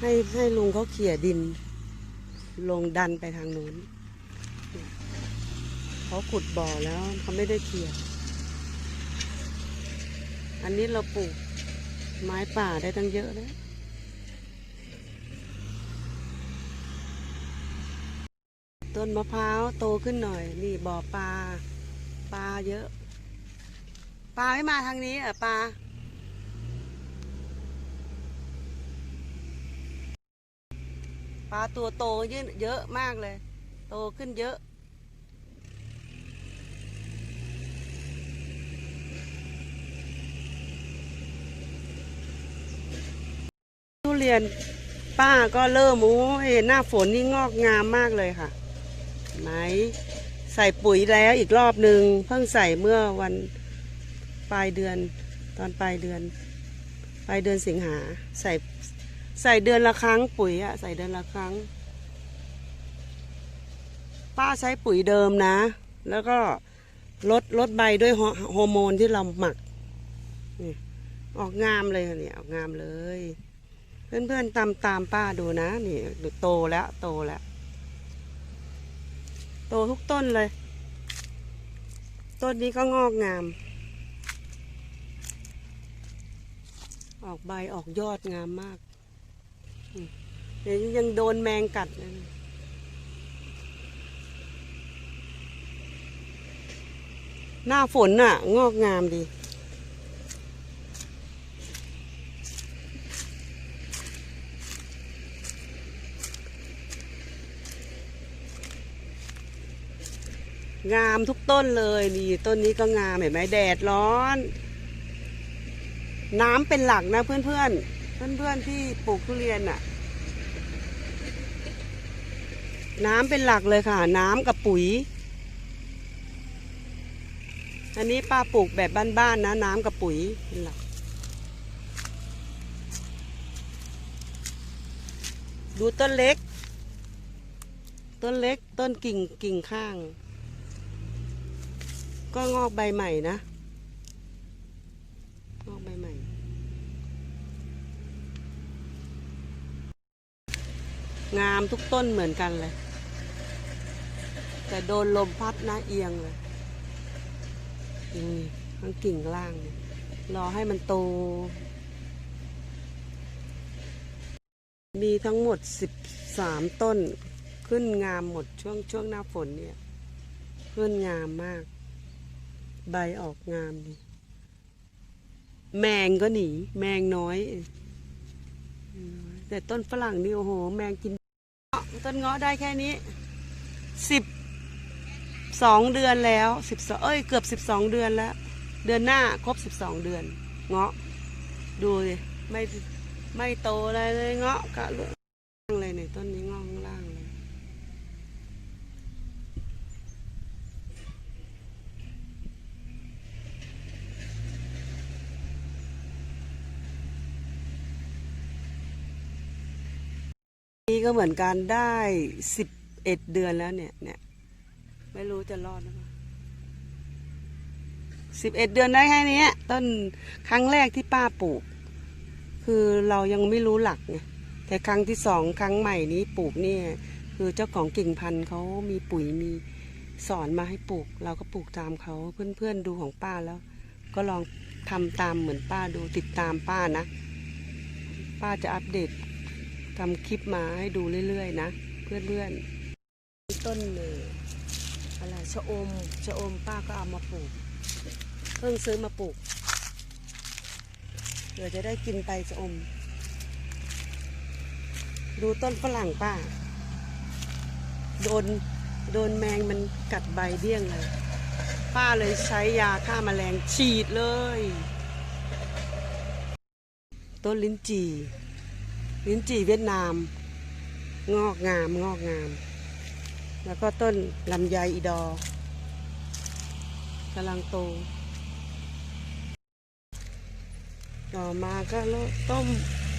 ให้ให้ลุงเขาเขี่ยดิน ลงดันไปทางนู้นเขาขุดบ่อแล้วเขาไม่ได้เขี่ยอันนี้เราปลูกไม้ป่าได้ตั้งเยอะแล้วต้นมะพร้าวโตขึ้นหน่อย นี่บ่อปลา ปลาเยอะ ปลาไม่มาทางนี้เหรอะปลา ปลาตัวโตเยอะเยอะมากเลย โตขึ้นเยอะ ทุเรียนป้าก็เริ่มโอ้ยหน้าฝนนี่งอกงามมากเลยค่ะ ไหนใส่ปุ๋ยแล้วอีกรอบหนึ่งเพิ่งใส่เมื่อวันปลายเดือนตอนปลายเดือน ปลายเดือนสิงหาใส่ ใส่เดือนละครั้งปุ๋ยอะใส่เดือนละครั้ง ป้าใช้ปุ๋ยเดิมนะ แล้วก็ลดลดใบด้วยฮอฮอร์โมนที่เราหมักนี่ออกงามเลยค่ะเนี่ยออกงามเลย เพื่อนๆตามตามป้าดูนะนี่ดูโตแล้วโตแล้ว โตทุกต้นเลย ต้นนี้ก็งอกงาม ออกใบออกยอดงามมาก เดี๋ยวยังโดนแมงกัดเลยนหน้าฝนน่ะ งอกงามดีงามทุกต้นเลยนี่ต้นนี้ก็งามเห็นไหมแดดร้อน น้ำเป็นหลักนะเพื่อนเพื่อนเพื่อนเพื่อนๆที่ปลูกทุเรียนน่ะ น้ำเป็นหลักเลยค่ะ น้ำกับปุ๋ย อันนี้ป้าปลูกแบบบ้านๆนะน้ำกับปุ๋ยเป็นหลัก ดูต้นเล็ก ต้นเล็กต้นกิ่งกิ่งข้าง ก็งอกใบใหม่นะ งอกใบใหม่งามทุกต้นเหมือนกันเลย แต่โดนลมพัดนะเอียงเลยนี่ทั้งกิ่งล่างเนี่ยรอให้มันโต มีทั้งหมดสิบสามต้น ขึ้นงามหมดช่วงช่วงหน้าฝนเนี่ย ขึ้นงามมาก ใบออกงามดีแมงก็หนี แมงน้อย แต่ต้นฝรั่งนี่โอ้โห แมงกินเงาะต้นเงาะได้แค่นี้สิบ สองเดือนแล้วสิบสองเอ้ยเกือบสิบสองเดือนแล้ว เดือนหน้าครบสิบสองเดือน เงาะ ดูสิไม่ไม่โตอะไรเลยเงาะกะลืองเลยเนี่ยต้นนี้งอกข้างล่างเลยนี่ก็เหมือนกันได้สิบเอ็ดเดือนแล้วเนี่ยเนี่ย ไม่รู้จะรอดหรือเปล่าสิบเอ็ดเดือนได้แค่นี้ต้นครั้งแรกที่ป้าปลูก คือเรายังไม่รู้หลักไงแต่ครั้งที่สองครั้งใหม่นี้ปลูกเนี่ย คือเจ้าของกิ่งพันธุ์เขามีปุ๋ยมีสอนมาให้ปลูก เราก็ปลูกตามเขาเพื่อนๆดูของป้าแล้ว ก็ลองทำตามเหมือนป้าดูติดตามป้านะ ป้าจะอัปเดตทำคลิปมาให้ดูเรื่อยๆนะ เพื่อนๆต้นเนย อะไรชะอมชะอมป้าก็เอามาปลูก เพิ่งซื้อมาปลูกเดี๋ยวจะได้กินไปชะอม ดูต้นฝรั่งป้า โดนโดนแมงมันกัดใบเดี้ยงเลย ป้าเลยใช้ยาฆ่าแมลงฉีดเลย ต้นลิ้นจี่ ลิ้นจี่เวียดนาม งอกงามงอกงาม แล้วก็ต้นลำไยอีดอกำลังโต ต่อมาก็ต้ม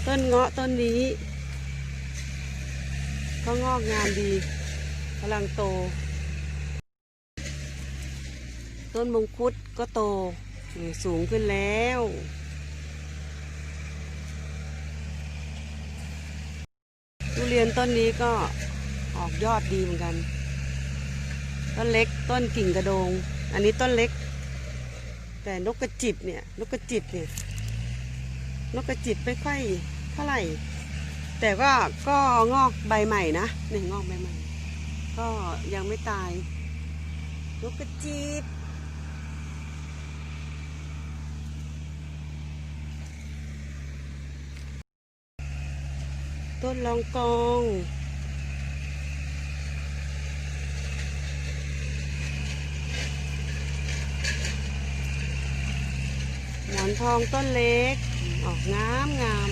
ต้นเงาะต้นนี้ ก็งอกงามดีกำลังโต ต้นมงคุดก็โตสูงขึ้นแล้วทุเรียนต้นนี้ก็ ออกยอดดีเหมือนกัน ต้นเล็กต้นกิ่งกระโดง อันนี้ต้นเล็ก แต่นกกระจิบเนี่ยนกกระจิบเนี่ยนกกระจิบไม่ค่อยเท่าไหร่ แต่ก็ก็งอกใบใหม่นะหนึ่งงอกใบใหม่ ก็ยังไม่ตาย นกกระจิบต้นลองกอง หมอน ทองต้นเล็ก ออกงามงาม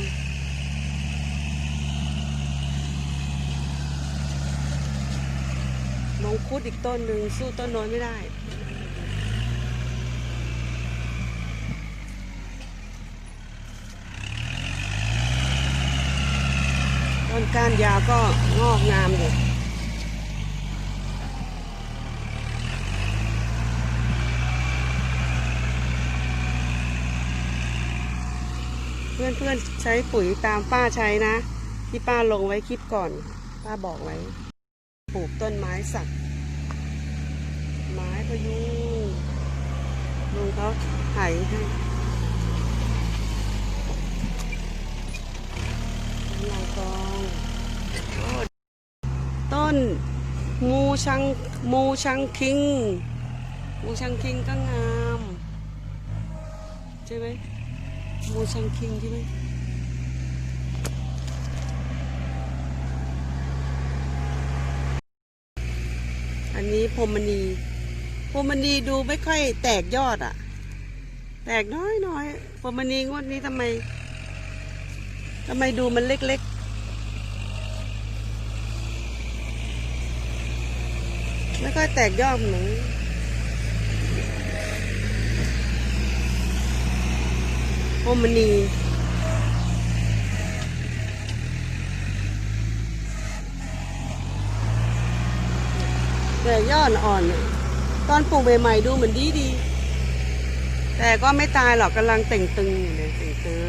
มงคุดอีกต้นหนึ่งสู้ต้นน้นไม่ได้ ต้นก้านยาวก็งอกงามอยู่ เพื่อนๆใช้ปุ๋ยตามป้าใช้นะ ที่ป้าลงไว้คลิปก่อน ป้าบอกไว้ ปลูกต้นไม้สัก ไม้พยุงลุงเขาไถให้ลองกองโอ้ต้นมูชังมูชังคิง มูชังคิงก็งาม ใช่ไหม โมชังคิงใช่ไหมอันนี้พรหมณีพรหมณีดูไม่ค่อยแตกยอดอะแตกน้อยน้อยพรหมณีงวดนี้ทำไมทำไมดูมันเล็กๆ ไม่ค่อยแตกยอดหมือน พรหมณีแต่ยอดอ่อนเนี่ยตอนปลูกใหม่ๆดูเหมือนดีดี แต่ก็ไม่ตายหรอกกำลังเต่งตึงอยู่เลยเต่งตึง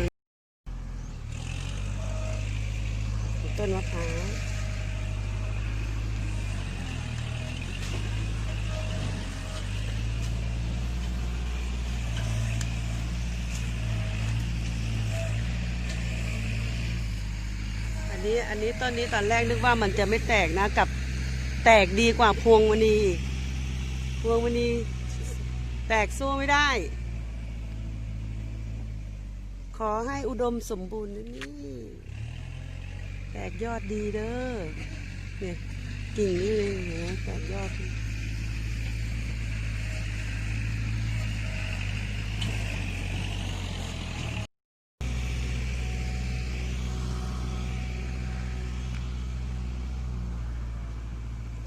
ต้นมะพร้าว อันนี้อันนี้ต้นนี้ตอนแรกนึกว่ามันจะไม่แตกนะกับแตกดีกว่าพวงมณีพวงมณีแตกสู้ไม่ได้ ขอให้อุดมสมบูรณ์นะนี่ แตกยอดดีเด้อเนี่ยกิ่งนี่เลยเนไหมแตกยอด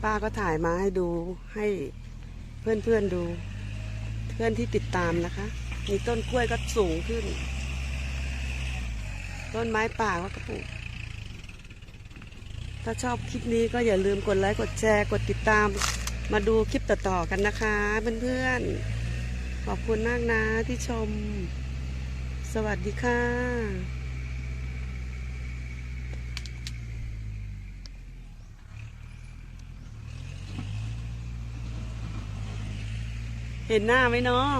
ป้าก็ถ่ายมาให้ดูให้เพื่อนๆดู เพื่อนที่ติดตามนะคะมีต้นกล้วยก็สูงขึ้น ต้นไม้ป่าก็กระปลูกถ้าชอบคลิปนี้ก็อย่าลืมกดไลค์กดแชร์กดติดตาม มาดูคลิปต่อๆกันนะคะเพื่อนๆขอบคุณมากนะที่ชม สวัสดีค่ะ เห็นหน้าไหมน้อง